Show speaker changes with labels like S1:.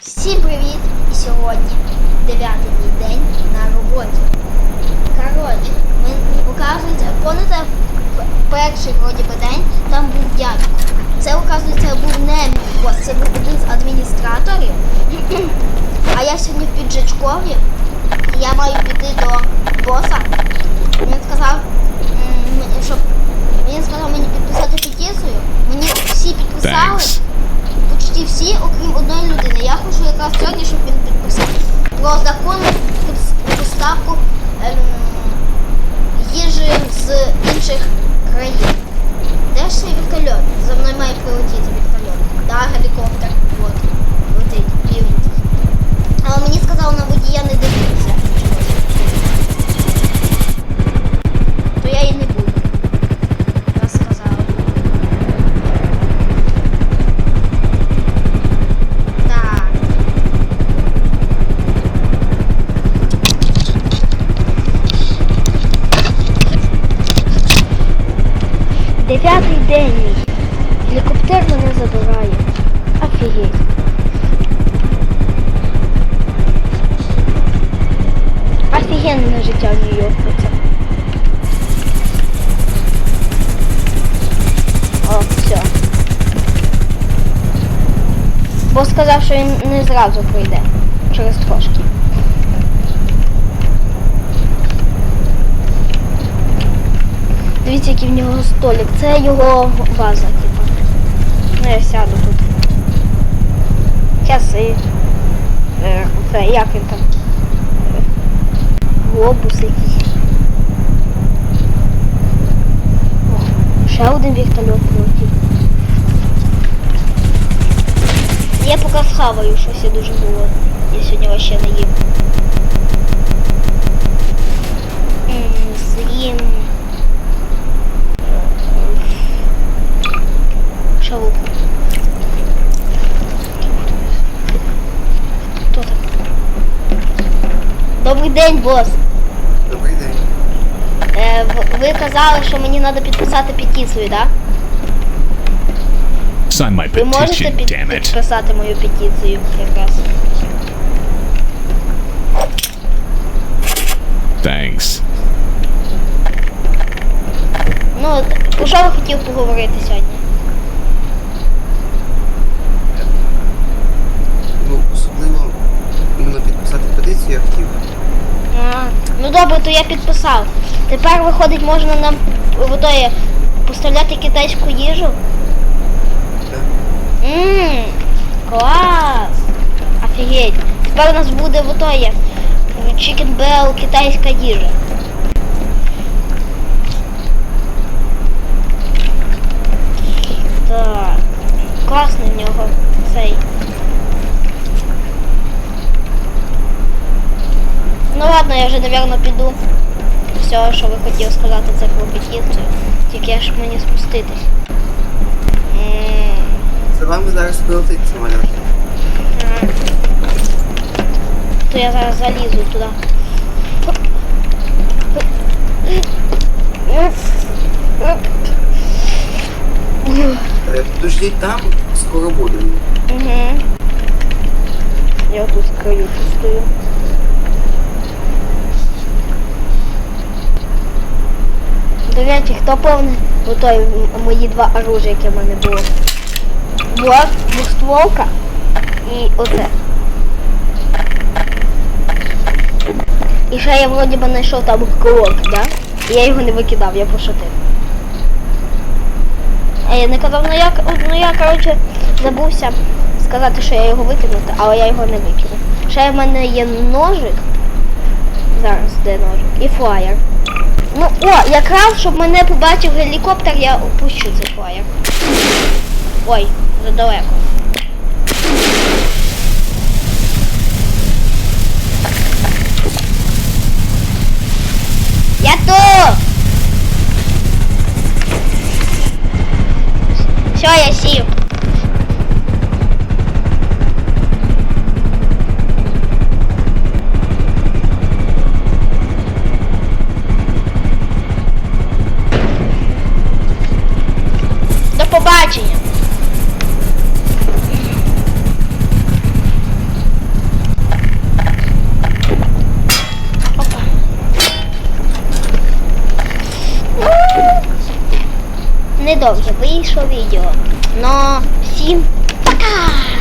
S1: Всім привіт! І сьогодні дев'ятий день на роботі. Коротше, мені показується, пам'ятаєте, перший вроді би день там був дядько. Це, оказується, був не мій це був один з адміністраторів. А я сьогодні в піджачкові. і Я маю піти до боса. Він сказав, м, мені, щоб він сказав мені підписати петицію. Мені всі підписали.
S2: Thanks.
S1: Почти всі, окрім одної Я якраз сьогодні, щоб він підписав про законну доставку ем, їжі з інших країн. Де ж цей вертольот? За мною має прилетіти вертольот. Да, гелікоптер. От. Летить, біленький. Але мені сказали на водія не дивитися. То я і не буду. Я сказала. Так. Дев'ятий день мій. Гелікоптер мене забирає. Офігеть. Офігенне життя в Нью-Йорку це. О, все. Бо сказав, що він не зразу прийде. Через трошки. Дивіться, який в нього столик. Це його база, типу. Ну, я сяду тут. Часи. Е, це як він там? Глобус якийсь. Ще один вертольот прилетів. Я поки схаваю щось, я дуже голодний. Я сьогодні вообще не їм. З'їм. Шавуху. Хто там? Добрий день, бос.
S3: Добрий день.
S1: Е, ви казали, що мені треба підписати петицію, так?
S2: Sign my
S1: Ви можете
S2: petition,
S1: під,
S2: damn it.
S1: підписати мою петицію якраз?
S2: Thanks.
S1: Ну, от, про що ви хотів поговорити сьогодні?
S3: Підписати петицію.
S1: А, ну добре, то я підписав. Тепер виходить, можна нам водою поставляти китайську їжу.
S3: Так.
S1: Ммм, клас! Офігеть. Тепер у нас буде водоє Chicken Bell китайська їжа. я вже, напевно, піду. Все, що ви хотіли сказати, це про петицію. Тільки ж мені спуститись. М,
S3: За вами зараз прилетить самоліт.
S1: а. То я зараз залізу туди.
S3: Е, Подождіть там, скоро буде.
S1: Угу. Я тут в каюті стою. До хто повний отой м- мої два оружия, яке в мене було. Була двохстволка і оце. І ще я вроді би знайшов там колок, да? І я його не викидав, я пошутив. А я не казав, ну я, ну я коротше, забувся сказати, що я його викинути, але я його не викинув. Ще в мене є ножик. Зараз, де ножик? І флаєр. Ну, о, якраз, щоб мене побачив гелікоптер, я опущу цей флаєр. Ой, задалеко. недовге вийшло відео. Но всім пока!